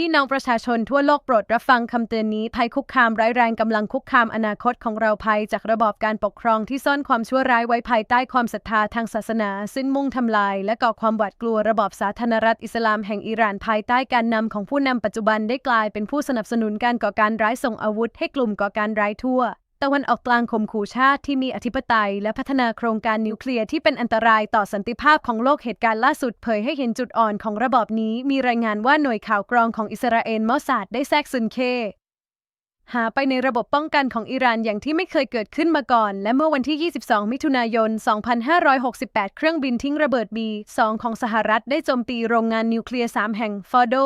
พี่น้องประชาชนทั่วโลกโปรดรับฟังคำเตือนนี้ ภัยคุกคามร้ายแรงกำลังคุกคามอนาคตของเราภัยจากระบอบการปกครองที่ซ่อนความชั่วร้ายไว้ภายใต้ความศรัทธาทางศาสนา ซึ่งมุ่งทำลาย และก่อความหวาดกลัวระบอบสาธารณรัฐอิสลามแห่งอิหร่านภายใต้การนำของผู้นำปัจจุบันได้กลายเป็นผู้สนับสนุนการก่อการร้ายส่งอาวุธให้กลุ่มก่อการร้ายทั่ว ตะวันออกกลางข่มขู่ชาติที่มีอธิปไตย และพัฒนาโครงการนิวเคลียร์ที่เป็นอันตรายต่อสันติภาพของโลกเหตุการณ์ล่าสุดเผยให้เห็นจุดอ่อนของระบอบนี้ มีรายงานว่าหน่วยข่าวกรองของอิสราเอลมอสซาดได้แทรกซึมเค หาไปในระบบป้องกันของอิหร่านอย่างที่ไม่เคยเกิดขึ้นมาก่อน และเมื่อวันที่ 22 มิถุนายน 2568 เครื่องบินทิ้งระเบิด B-2 ของสหรัฐได้โจมตีโรงงานนิวเคลียร์3แห่งฟอร์โด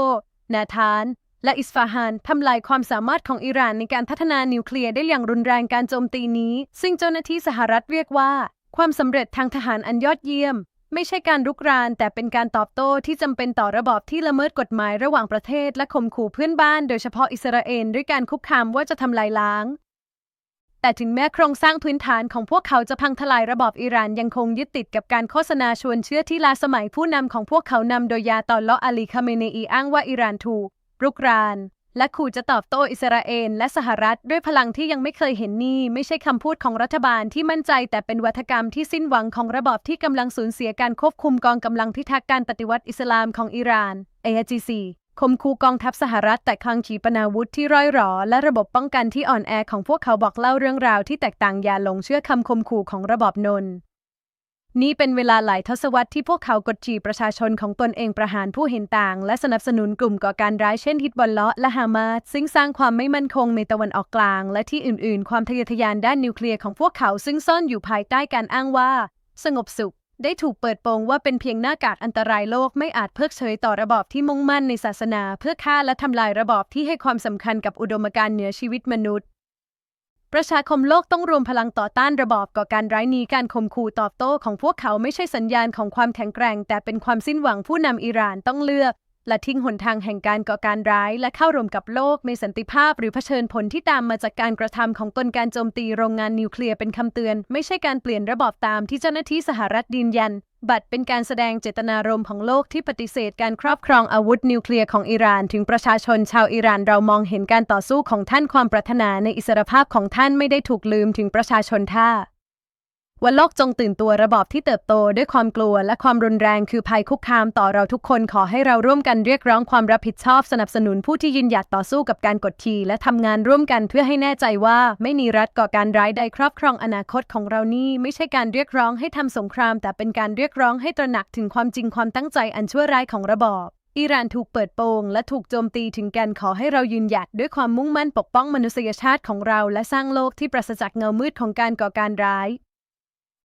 นาธาน และอิสฟาฮานทำลายความสามารถของอิหร่านในการพัฒนานิวเคลียร์ได้อย่างรุนแรงการโจมตีนี้ ซึ่งเจ้าหน้าที่สหรัฐเรียกว่า ความสำเร็จทางทหารอันยอดเยี่ยม ไม่ใช่การรุกราน แต่เป็นการตอบโต้ที่จำเป็นต่อระบอบที่ละเมิดกฎหมายระหว่างประเทศและข่มขู่เพื่อนบ้าน โดยเฉพาะอิสราเอลด้วยการคุกคามว่าจะทำลายล้าง แต่ถึงแม้โครงสร้างพื้นฐานของพวกเขาจะพังทลายระบอบอิหร่านยังคงยึดติดกับการโฆษณาชวนเชื่อที่ลาสมัยผู้นำของพวกเขานำโดยยาตอนเลาะอาลีคาเมเนอีอ้างว่าอิหร่านถูก รุกราน และขู่จะตอบโต้อิสราเอลและสหรัฐด้วยพลังที่ยังไม่เคยเห็นนี่ ไม่ใช่คำพูดของรัฐบาลที่มั่นใจ แต่เป็นวัฒกรรมที่สิ้นหวังของระบอบที่กำลังสูญเสียการควบคุมกองกำลังพิทักษ์การปฏิวัติอิสลามของอิหร่าน AIGC คมคูกองทัพสหรัฐแต่คลังขีปนาวุธที่ร่อยหรอ และระบบป้องกันที่อ่อนแอของพวกเขาบอกเล่าเรื่องราวที่แตกต่างอย่าหลงเชื่อคำคมขู่ของระบอบนน นี่เป็นเวลาหลายทศวรรษที่พวกเขากดขี่ประชาชนของตนเองประหารผู้เห็นต่าง และสนับสนุนกลุ่มก่อการร้ายเช่นฮิตบอลเลาะและฮามาสซึ่งสร้างความไม่มั่นคงในตะวันออกกลาง และที่อื่น ๆ ความทะเยอทะยานด้านนิวเคลียร์ของพวกเขาซึ่งซ่อนอยู่ภายใต้การอ้างว่า สงบสุข ได้ถูกเปิดโปงว่าเป็นเพียงหน้ากากอันตรายโลกไม่อาจเพิกเฉยต่อระบอบที่มุ่งมั่นในศาสนา เพื่อฆ่าและทำลายระบอบที่ให้ความสำคัญกับอุดมการณ์เหนือชีวิตมนุษย์ ประชาคมโลกต้องรวมพลังต่อต้านระบอบก่อการร้ายนี้การข่มขู่ตอบโต้ของพวกเขาไม่ใช่สัญญาณของความแข็งแกร่ง แต่เป็นความสิ้นหวังผู้นำอิหร่านต้องเลือก และทิ้งหนทางแห่งการก่อการร้ายและเข้าร่วมกับโลกในสันติภาพหรือเผชิญผลที่ตามมาจากการกระทำของตนการโจมตีโรงงานนิวเคลียร์เป็นคำเตือน ไม่ใช่การเปลี่ยนระบอบตามที่เจ้าหน้าที่สหรัฐยืนยัน บัตรเป็นการแสดงเจตนารมณ์ของโลกที่ปฏิเสธการครอบครองอาวุธนิวเคลียร์ของอิหร่านถึงประชาชนชาวอิหร่านเรามองเห็นการต่อสู้ของท่านความปรารถนาในอิสรภาพของท่านไม่ได้ถูกลืมถึงประชาชนท่า ว่าโลกจงตื่นตัวระบอบที่เติบโตด้วยความกลัวและความรุนแรงคือภัยคุกคามต่อเราทุกคนขอให้เราร่วมกันเรียกร้องความรับผิดชอบสนับสนุนผู้ที่ยืนหยัดต่อสู้กับการกดขี่และทำงานร่วมกันเพื่อให้แน่ใจว่าไม่มีรัฐก่อการร้ายใดครอบครองอนาคตของเรานี่ไม่ใช่การเรียกร้องให้ทำสงคราม แต่เป็นการเรียกร้องให้ตระหนักถึงความจริงความตั้งใจอันชั่วร้ายของระบอบอิหร่านถูกเปิดโปงและถูกโจมตีถึงแกันขอให้เรายืนหยัดด้วยความมุ่งมั่นปกป้องมนุษยชาติของเรา และสร้างโลกที่ปราศจากเงามืดของการก่อการร้าย